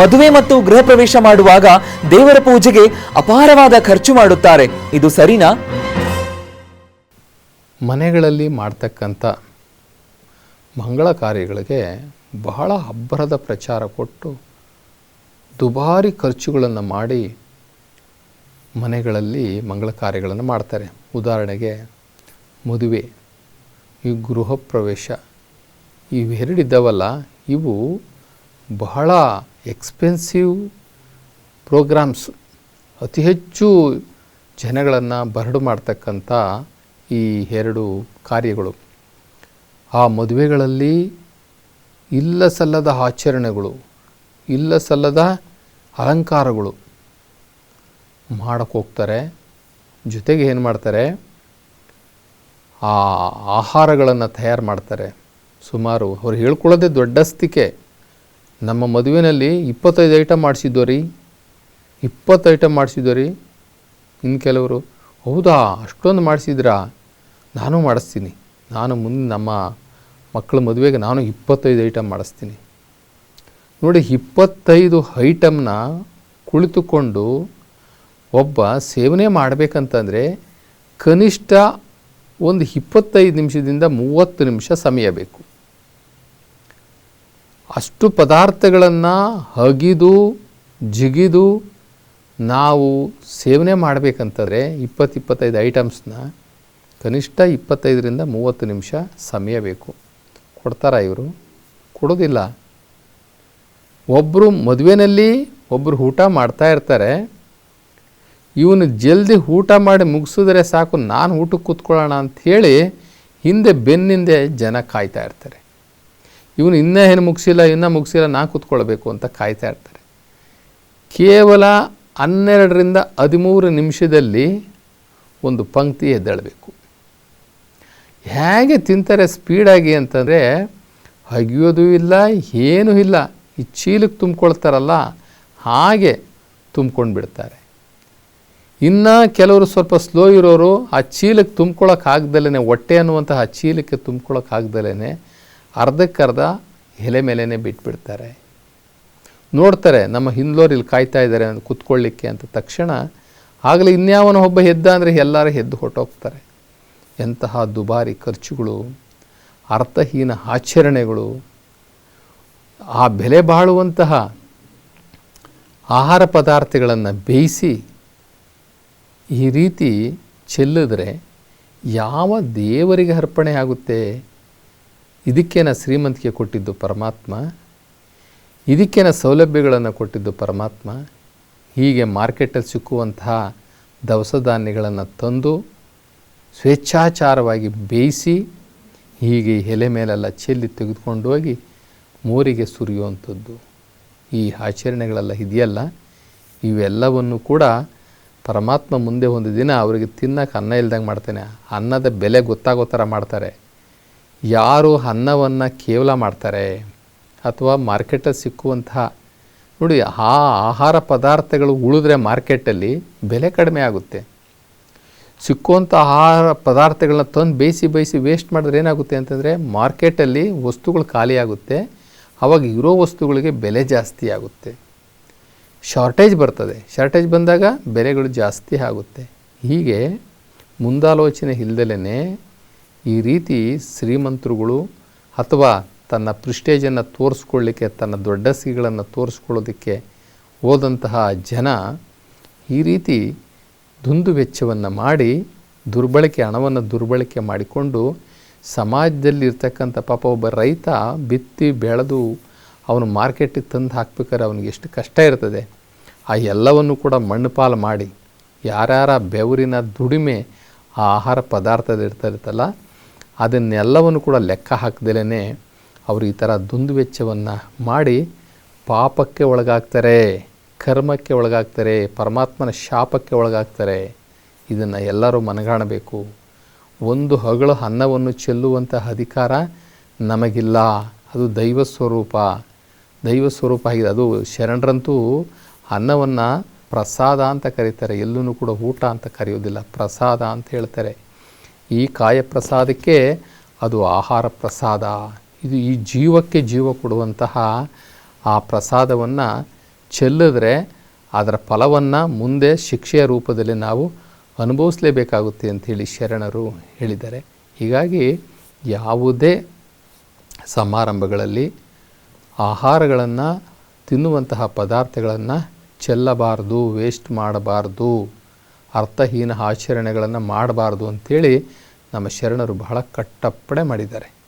ಮದುವೆ ಮತ್ತು ಗೃಹ ಪ್ರವೇಶ ಮಾಡುವಾಗ ದೇವರ ಪೂಜೆಗೆ ಅಪಾರವಾದ ಖರ್ಚು ಮಾಡುತ್ತಾರೆ. ಇದು ಸರಿನಾ? ಮನೆಗಳಲ್ಲಿ ಮಾಡ್ತಕ್ಕಂಥ ಮಂಗಳ ಕಾರ್ಯಗಳಿಗೆ ಬಹಳ ಅಬ್ಬರದ ಪ್ರಚಾರ ಕೊಟ್ಟು ದುಬಾರಿ ಖರ್ಚುಗಳನ್ನು ಮಾಡಿ ಮನೆಗಳಲ್ಲಿ ಮಂಗಳ ಕಾರ್ಯಗಳನ್ನು ಮಾಡ್ತಾರೆ. ಉದಾಹರಣೆಗೆ ಮದುವೆ, ಈ ಗೃಹ ಪ್ರವೇಶ ಇವೆರಡಿದ್ದಾವಲ್ಲ, ಇವು ಬಹಳ ಎಕ್ಸ್ಪೆನ್ಸಿವ್ ಪ್ರೋಗ್ರಾಮ್ಸ್ ಅತಿ ಹೆಚ್ಚು ಜನಗಳನ್ನು ಬರಡು ಮಾಡ್ತಕ್ಕಂಥ ಈ ಎರಡು ಕಾರ್ಯಗಳು. ಆ ಮದುವೆಗಳಲ್ಲಿ ಇಲ್ಲ ಸಲ್ಲದ ಆಚರಣೆಗಳು, ಇಲ್ಲ ಸಲ್ಲದ ಅಲಂಕಾರಗಳು ಮಾಡಕ್ಕೆ ಹೋಗ್ತಾರೆ. ಜೊತೆಗೆ ಏನು ಮಾಡ್ತಾರೆ? ಆ ಆಹಾರಗಳನ್ನು ತಯಾರು ಮಾಡ್ತಾರೆ. ಸುಮಾರು ಅವ್ರು ಹೇಳ್ಕೊಳ್ಳೋದೇ ದೊಡ್ಡಸ್ತಿಕೆ. ನಮ್ಮ ಮದುವೆಯಲ್ಲಿ ಇಪ್ಪತ್ತೈದು ಐಟಮ್ ಮಾಡಿಸಿದ್ದು ರೀ. ಇಪ್ಪತ್ತು ಐಟಮ್ ಮಾಡಿಸಿದ್ದು ರೀ. ಇನ್ನು ಕೆಲವರು, ಹೌದಾ, ಅಷ್ಟೊಂದು ಮಾಡಿಸಿದ್ರಾ? ನಾನು ಮಾಡಿಸ್ತೀನಿ. ನಾನು ಮುಂದೆ ನಮ್ಮ ಮಕ್ಕಳ ಮದುವೆಗೆ ನಾನು ಇಪ್ಪತ್ತೈದು ಐಟಮ್ ಮಾಡಿಸ್ತೀನಿ. ನೋಡಿ, ಇಪ್ಪತ್ತೈದು ಐಟಮ್ನ ಕುಳಿತುಕೊಂಡು ಒಬ್ಬ ಸೇವನೆ ಮಾಡಬೇಕಂತಂದರೆ ಕನಿಷ್ಠ ಒಂದು ಇಪ್ಪತ್ತೈದು ನಿಮಿಷದಿಂದ ಮೂವತ್ತು ನಿಮಿಷ ಸಮಯ ಬೇಕು. ಅಷ್ಟು ಪದಾರ್ಥಗಳನ್ನು ಹಗಿದು, ಜಿಗಿದು ನಾವು ಸೇವನೆ ಮಾಡಬೇಕಂತಂದರೆ ಇಪ್ಪತ್ತು ಇಪ್ಪತ್ತೈದು ಐಟಮ್ಸ್ನ ಕನಿಷ್ಠ ಇಪ್ಪತ್ತೈದರಿಂದ ಮೂವತ್ತು ನಿಮಿಷ ಸಮಯ ಬೇಕು. ಕೊಡ್ತಾರಾ ಇವರು? ಕೊಡೋದಿಲ್ಲ. ಒಬ್ಬರು ಮದುವೆನಲ್ಲಿ ಒಬ್ಬರು ಊಟ ಮಾಡ್ತಾ ಇರ್ತಾರೆ. ಇವನು ಜಲ್ದಿ ಊಟ ಮಾಡಿ ಮುಗಿಸಿದ್ರೆ ಸಾಕು, ನಾನು ಊಟಕ್ಕೆ ಕೂತ್ಕೊಳ್ಳೋಣ ಅಂಥೇಳಿ ಹಿಂದೆ ಬೆನ್ನಿಂದೆ ಜನ ಕಾಯ್ತಾ ಇರ್ತಾರೆ. ಇವನು ಇನ್ನೂ ಏನು ಮುಗಿಸಿಲ್ಲ, ಇನ್ನೂ ಮುಗಿಸಿಲ್ಲ, ನಾ ಕೂತ್ಕೊಳ್ಬೇಕು ಅಂತ ಕಾಯ್ತಾ ಇರ್ತಾರೆ. ಕೇವಲ ಹನ್ನೆರಡರಿಂದ ಹದಿಮೂರು ನಿಮಿಷದಲ್ಲಿ ಒಂದು ಪಂಕ್ತಿ ಎದ್ದೇಳಬೇಕು. ಹೇಗೆ ತಿಂತಾರೆ ಸ್ಪೀಡಾಗಿ ಅಂತಂದರೆ, ಅಗಿಯೋದು ಇಲ್ಲ, ಏನೂ ಇಲ್ಲ, ಈ ಚೀಲಕ್ಕೆ ತುಂಬ್ಕೊಳ್ತಾರಲ್ಲ, ಹಾಗೆ ತುಂಬ್ಕೊಂಡು ಬಿಡ್ತಾರೆ ಇನ್ನು ಕೆಲವರು ಸ್ವಲ್ಪ ಸ್ಲೋ ಇರೋರು ಆ ಚೀಲಕ್ಕೆ ತುಂಬ್ಕೊಳ್ಳೋಕ್ಕಾಗ್ದಲೇ ಹೊಟ್ಟೆ ಅನ್ನುವಂತಹ ಆ ಚೀಲಕ್ಕೆ ತುಂಬ್ಕೊಳ್ಳೋಕ್ಕಾಗ್ದಲೇ ಅರ್ಧಕ್ಕರ್ಧ ಎಲೆ ಮೇಲೇ ಬಿಟ್ಬಿಡ್ತಾರೆ. ನೋಡ್ತಾರೆ ನಮ್ಮ ಹಿಂದ್ಲೋರು ಇಲ್ಲಿ ಕಾಯ್ತಾ ಇದ್ದಾರೆ ಅಂತ ಕುತ್ಕೊಳ್ಳಿಕ್ಕೆ ಅಂತ ತಕ್ಷಣ ಆಗಲೇ ಇನ್ಯಾವನ ಒಬ್ಬ ಎದ್ದ ಅಂದರೆ ಎಲ್ಲರೂ ಎದ್ದು ಹೊಟ್ಟೋಗ್ತಾರೆ ಎಂತಹ ದುಬಾರಿ ಖರ್ಚುಗಳು, ಅರ್ಥಹೀನ ಆಚರಣೆಗಳು. ಆ ಬೆಲೆ ಬಾಳುವಂತಹ ಆಹಾರ ಪದಾರ್ಥಗಳನ್ನು ಬೇಯಿಸಿ ಈ ರೀತಿ ಚೆಲ್ಲಿದ್ರೆ ಯಾವ ದೇವರಿಗೆ ಅರ್ಪಣೆ ಆಗುತ್ತೆ? ಇದಕ್ಕೇನ ಶ್ರೀಮಂತಿಕೆ ಕೊಟ್ಟಿದ್ದು ಪರಮಾತ್ಮ? ಇದಕ್ಕೇನ ಸೌಲಭ್ಯಗಳನ್ನು ಕೊಟ್ಟಿದ್ದು ಪರಮಾತ್ಮ? ಹೀಗೆ ಮಾರ್ಕೆಟಲ್ಲಿ ಸಿಕ್ಕುವಂತಹ ದವಸ ಧಾನ್ಯಗಳನ್ನು ತಂದು ಸ್ವೇಚ್ಛಾಚಾರವಾಗಿ ಬೇಯಿಸಿ ಹೀಗೆ ಎಲೆ ಮೇಲೆಲ್ಲ ಚೆಲ್ಲಿ ತೆಗೆದುಕೊಂಡು ಹೋಗಿ ಮೋರಿಗೆ ಸುರಿಯುವಂಥದ್ದು. ಈ ಆಚರಣೆಗಳೆಲ್ಲ ಇದೆಯಲ್ಲ? ಇವೆಲ್ಲವನ್ನು ಕೂಡ ಪರಮಾತ್ಮ ಮುಂದೆ ಒಂದು ದಿನ ಅವರಿಗೆ ತಿನ್ನಕ್ಕೆ ಅನ್ನ ಇಲ್ದಂಗೆ ಮಾಡ್ತಾನೆ. ಅನ್ನದ ಬೆಲೆ ಗೊತ್ತಾಗೋ ಥರ ಮಾಡ್ತಾರೆ. ಯಾರು ಅನ್ನವನ್ನು ಕೇವಲ ಮಾಡ್ತಾರೆ ಅಥವಾ ಮಾರ್ಕೆಟಲ್ಲಿ ಸಿಕ್ಕುವಂತಹ ನೋಡಿ, ಆ ಆಹಾರ ಪದಾರ್ಥಗಳು ಉಳಿದ್ರೆ ಮಾರ್ಕೆಟಲ್ಲಿ ಬೆಲೆ ಕಡಿಮೆ ಆಗುತ್ತೆ. ಸಿಕ್ಕುವಂಥ ಆಹಾರ ಪದಾರ್ಥಗಳನ್ನ ತಂದು ಬೇಯಿಸಿ ಬೇಯಿಸಿ ವೇಸ್ಟ್ ಮಾಡಿದ್ರೆ ಏನಾಗುತ್ತೆ ಅಂತಂದರೆ ಮಾರ್ಕೆಟಲ್ಲಿ ವಸ್ತುಗಳು ಖಾಲಿ ಆಗುತ್ತೆ. ಆವಾಗ ಇರೋ ವಸ್ತುಗಳಿಗೆ ಬೆಲೆ ಜಾಸ್ತಿ ಆಗುತ್ತೆ. ಶಾರ್ಟೇಜ್ ಬರ್ತದೆ. ಶಾರ್ಟೇಜ್ ಬಂದಾಗ ಬೆಲೆಗಳು ಜಾಸ್ತಿ ಆಗುತ್ತೆ. ಹೀಗೆ ಮುಂದಾಲೋಚನೆ ಇಲ್ದಲೇ ಈ ರೀತಿ ಶ್ರೀಮಂತರುಗಳು ಅಥವಾ ತನ್ನ ಪ್ರಿಸ್ಟೇಜನ್ನು ತೋರಿಸ್ಕೊಳ್ಳಿಕ್ಕೆ, ತನ್ನ ದೊಡ್ಡ ಸಿಗಳನ್ನು ತೋರಿಸ್ಕೊಳ್ಳೋದಕ್ಕೆ ಹೋದಂತಹ ಜನ ಈ ರೀತಿ ದುಂದು ವೆಚ್ಚವನ್ನು ಮಾಡಿ, ದುರ್ಬಳಕೆ, ಹಣವನ್ನು ದುರ್ಬಳಕೆ ಮಾಡಿಕೊಂಡು ಸಮಾಜದಲ್ಲಿ ಇರ್ತಕ್ಕಂಥ ಪಾಪ ಒಬ್ಬ ರೈತ ಬಿತ್ತಿ ಬೆಳೆದು ಅವನು ಮಾರ್ಕೆಟಿಗೆ ತಂದು ಹಾಕ್ಬೇಕಾದ್ರೆ ಅವನಿಗೆ ಎಷ್ಟು ಕಷ್ಟ ಇರ್ತದೆ. ಆ ಎಲ್ಲವನ್ನು ಕೂಡ ಮಣ್ಣು ಪಾಲು ಮಾಡಿ, ಯಾರ್ಯಾರ ಬೆವರಿನ ದುಡಿಮೆ, ಆ ಆಹಾರ ಪದಾರ್ಥದ ಇರ್ತಿರುತ್ತಲ್ಲ ಅದನ್ನೆಲ್ಲವನ್ನು ಕೂಡ ಲೆಕ್ಕ ಹಾಕ್ದಲೇ ಅವರು ಈ ಥರ ದುಂದುವೆಚ್ಚವನ್ನು ಮಾಡಿ ಪಾಪಕ್ಕೆ ಒಳಗಾಗ್ತಾರೆ, ಕರ್ಮಕ್ಕೆ ಒಳಗಾಗ್ತಾರೆ, ಪರಮಾತ್ಮನ ಶಾಪಕ್ಕೆ ಒಳಗಾಗ್ತಾರೆ, ಇದನ್ನು ಎಲ್ಲರೂ ಮನಗಾಣಬೇಕು. ಒಂದು ಹಗಳು ಅನ್ನವನ್ನು ಚೆಲ್ಲುವಂತಹ ಅಧಿಕಾರ ನಮಗಿಲ್ಲ. ಅದು ದೈವ ಸ್ವರೂಪ. ದೈವ ಸ್ವರೂಪ ಆಗಿದೆ. ಅದು ಶರಣರಂತೂ ಅನ್ನವನ್ನು ಪ್ರಸಾದ ಅಂತ ಕರೀತಾರೆ. ಎಲ್ಲೂ ಕೂಡ ಊಟ ಅಂತ ಕರೆಯೋದಿಲ್ಲ ಪ್ರಸಾದ ಅಂತ ಹೇಳ್ತಾರೆ. ಈ ಕಾಯ ಪ್ರಸಾದಕ್ಕೆ ಅದು ಆಹಾರ ಪ್ರಸಾದ ಇದು ಈ ಜೀವಕ್ಕೆ ಜೀವ ಕೊಡುವಂತಹ ಆ ಪ್ರಸಾದವನ್ನು ಚೆಲ್ಲಿದ್ರೆ ಅದರ ಫಲವನ್ನು ಮುಂದೆ ಶಿಕ್ಷೆಯ ರೂಪದಲ್ಲಿ ನಾವು ಅನುಭವಿಸಲೇಬೇಕಾಗುತ್ತೆ ಅಂಥೇಳಿ ಶರಣರು ಹೇಳಿದ್ದಾರೆ. ಹೀಗಾಗಿ ಯಾವುದೇ ಸಮಾರಂಭಗಳಲ್ಲಿ ಆಹಾರಗಳನ್ನು, ತಿನ್ನುವಂತಹ ಪದಾರ್ಥಗಳನ್ನು ಚೆಲ್ಲಬಾರ್ದು ವೇಸ್ಟ್ ಮಾಡಬಾರ್ದು, ಅರ್ಥಹೀನ ಆಚರಣೆಗಳನ್ನು ಮಾಡಬಾರ್ದು ಅಂಥೇಳಿ ನಮ್ಮ ಶರಣರು ಬಹಳ ಕಟ್ಟಪ್ಪಡೆ ಮಾಡಿದ್ದಾರೆ.